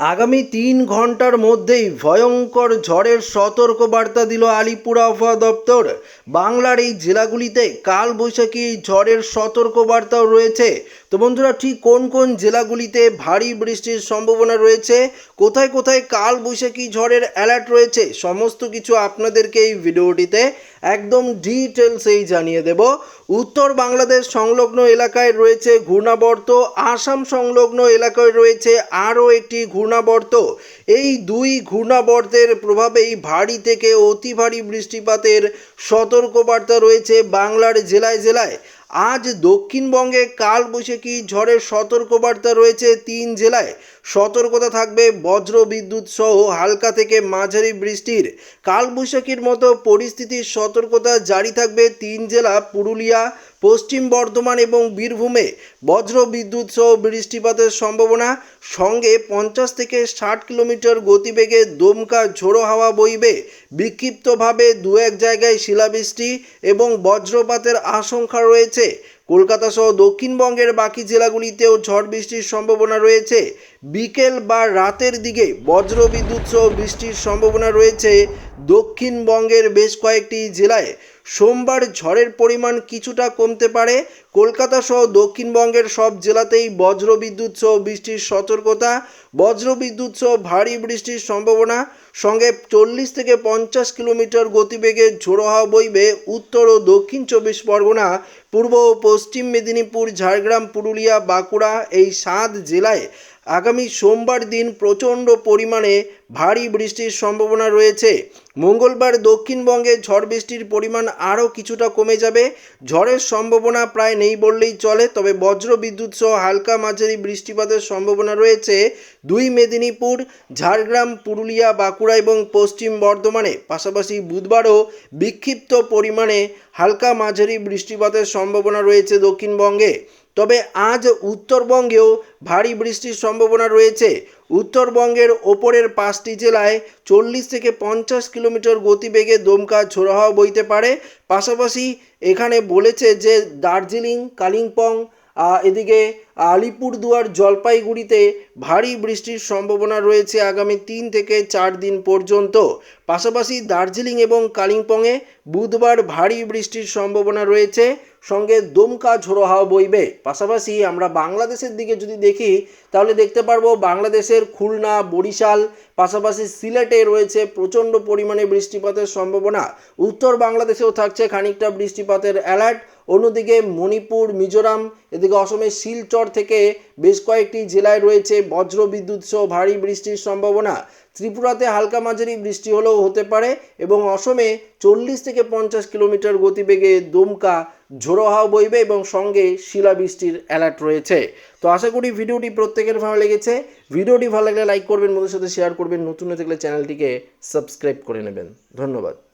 আগামী তিন ঘণ্টার মধ্যেই ভয়ঙ্কর ঝড়ের সতর্ক বার্তা দিল আলিপুর আবহাওয়া দপ্তর। বাংলার এই জেলাগুলিতে কাল বৈশাখী ঝড়ের সতর্ক বার্তাও রয়েছে। তো বন্ধুরা, ঠিক কোন কোন জেলাগুলিতে ভারী বৃষ্টির সম্ভাবনা রয়েছে? কোথায় কোথায় কাল বৈশাখী ঝড়ের অ্যালার্ট রয়েছে? সমস্ত কিছু আপনাদেরকে এই ভিডিওটিতে একদম ডিটেলসেই জানিয়ে দেব। উত্তর বাংলাদেশ সংলগ্ন এলাকায় রয়েছে ঘূর্ণাবর্ত। আসাম সংলগ্ন এলাকায় রয়েছে আরও একটি ঘূর্ণাবর্ত। এই দুই ঘূর্ণাবর্তের প্রভাবেই ভারী থেকে অতি ভারী বৃষ্টিপাতের সতর্কবার্তা রয়েছে বাংলার জেলায় জেলায়। আজ দক্ষিণবঙ্গে কাল বৈশাখী ঝড়ের সতর্কবার্তা রয়েছে তিন জেলায়। সতর্কতা থাকবে বজ্র বিদ্যুৎ সহ হালকা থেকে মাঝারি বৃষ্টির। কালবৈশাখীর মতো পরিস্থিতির সতর্কতা জারি থাকবে তিন জেলা, পুরুলিয়া, পশ্চিম বর্ধমান এবং বীরভূমে। বজ্র বিদ্যুৎ সহ বৃষ্টিপাতের সম্ভাবনা, সঙ্গে পঞ্চাশ থেকে ষাট কিলোমিটার গতিবেগে দমকা ঝোড়ো হাওয়া বইবে। বিক্ষিপ্তভাবে দু এক জায়গায় শিলাবৃষ্টি এবং বজ্রপাতের আশঙ্কা রয়েছে। কলকাতা সহ দক্ষিণবঙ্গের বাকি জেলাগুলিতেও ঝড় বৃষ্টির সম্ভাবনা রয়েছে। বিকেল বা রাতের দিকে বজ্র বিদ্যুৎ সহ বৃষ্টির সম্ভাবনা রয়েছে দক্ষিণবঙ্গের বেশ কয়েকটি জেলায়। সোমবার ঝড়ের পরিমাণ কিছুটা কমতে পারে। কলকাতা সহ দক্ষিণবঙ্গের সব জেলাতেই বজ্র বিদ্যুৎ সহ বৃষ্টির সতর্কতা বজ্র বিদ্যুৎ সহ ভারী বৃষ্টির সম্ভাবনা। সঙ্গে চল্লিশ থেকে পঞ্চাশ কিলোমিটার গতিবেগে ঝোড়ো হাওয়া বইবে উত্তর ও দক্ষিণ চব্বিশ পরগনা, পূর্ব ও পশ্চিম মেদিনীপুর, ঝাড়গ্রাম, পুরুলিয়া, বাঁকুড়া এই সাত জেলায়। আগামী সোমবার দিন প্রচণ্ড পরিমাণে ভারী বৃষ্টির সম্ভাবনা রয়েছে। মঙ্গলবার দক্ষিণবঙ্গে ঝড় বৃষ্টির পরিমাণ আরও কিছুটা কমে যাবে। ঝড়ের সম্ভাবনা প্রায় নেই বললেই চলে, তবে বজ্র বিদ্যুৎ সহ হালকা মাঝারি বৃষ্টিপাতের সম্ভাবনা রয়েছে দুই মেদিনীপুর, ঝাড়গ্রাম, পুরুলিয়া, বাঁকুড়া এবং পশ্চিম বর্ধমানে। পাশাপাশি বুধবারও বিক্ষিপ্ত পরিমাণে হালকা মাঝারি বৃষ্টিপাতের সম্ভাবনা রয়েছে দক্ষিণবঙ্গে। তবে আজ উত্তরবঙ্গেও ভারী বৃষ্টির সম্ভাবনা রয়েছে। উত্তরবঙ্গের ওপরের পাঁচটি জেলায় চল্লিশ থেকে পঞ্চাশ কিলোমিটার গতিবেগে দমকা হওয়া বইতে পারে। পাশাপাশি এখানে বলেছে যে দার্জিলিং, কালিম্পং এদিকে আলিপুরদুয়ার জলপাইগুড়িতে ভারী বৃষ্টির সম্ভাবনা রয়েছে আগামী তিন থেকে চার দিন পর্যন্ত। পাশাপাশি দার্জিলিং এবং কালিম্পংয়ে বুধবার ভারী বৃষ্টির সম্ভাবনা রয়েছে। সঙ্গে দমকা ঝোড়ো হাওয়া বইবে। পাশাপাশি আমরা বাংলাদেশের দিকে যদি দেখি, তাহলে দেখতে পারব বাংলাদেশের খুলনা, বরিশাল, পাশাপাশি সিলেটে রয়েছে প্রচণ্ড পরিমাণে বৃষ্টিপাতের সম্ভাবনা। উত্তর বাংলাদেশেও থাকছে খানিকটা বৃষ্টিপাতের অ্যালার্ট। অন্যদিকে মণিপুর, মিজোরাম, এদিকে অসমের শিলচর থেকে বেশ কয়েকটি জেলায় রয়েছে বজ্র বিদ্যুৎ সহ ভারী বৃষ্টির সম্ভাবনা। ত্রিপুরাতে হালকা মাঝারি বৃষ্টি হলেও হতে পারে এবং অসমে চল্লিশ থেকে পঞ্চাশ কিলোমিটার গতিবেগে দমকা ঝোড়ো বইবে এবং সঙ্গে শিলাবৃষ্টির অ্যালার্ট রয়েছে। তো আশা করি ভিডিওটি প্রত্যেকের ভালো লেগেছে। ভিডিওটি ভালো লাগলে লাইক করবেন, বন্ধুদের সাথে শেয়ার করবেন। নতুন হয়ে থাকলে চ্যানেলটিকে সাবস্ক্রাইব করে নেবেন। ধন্যবাদ।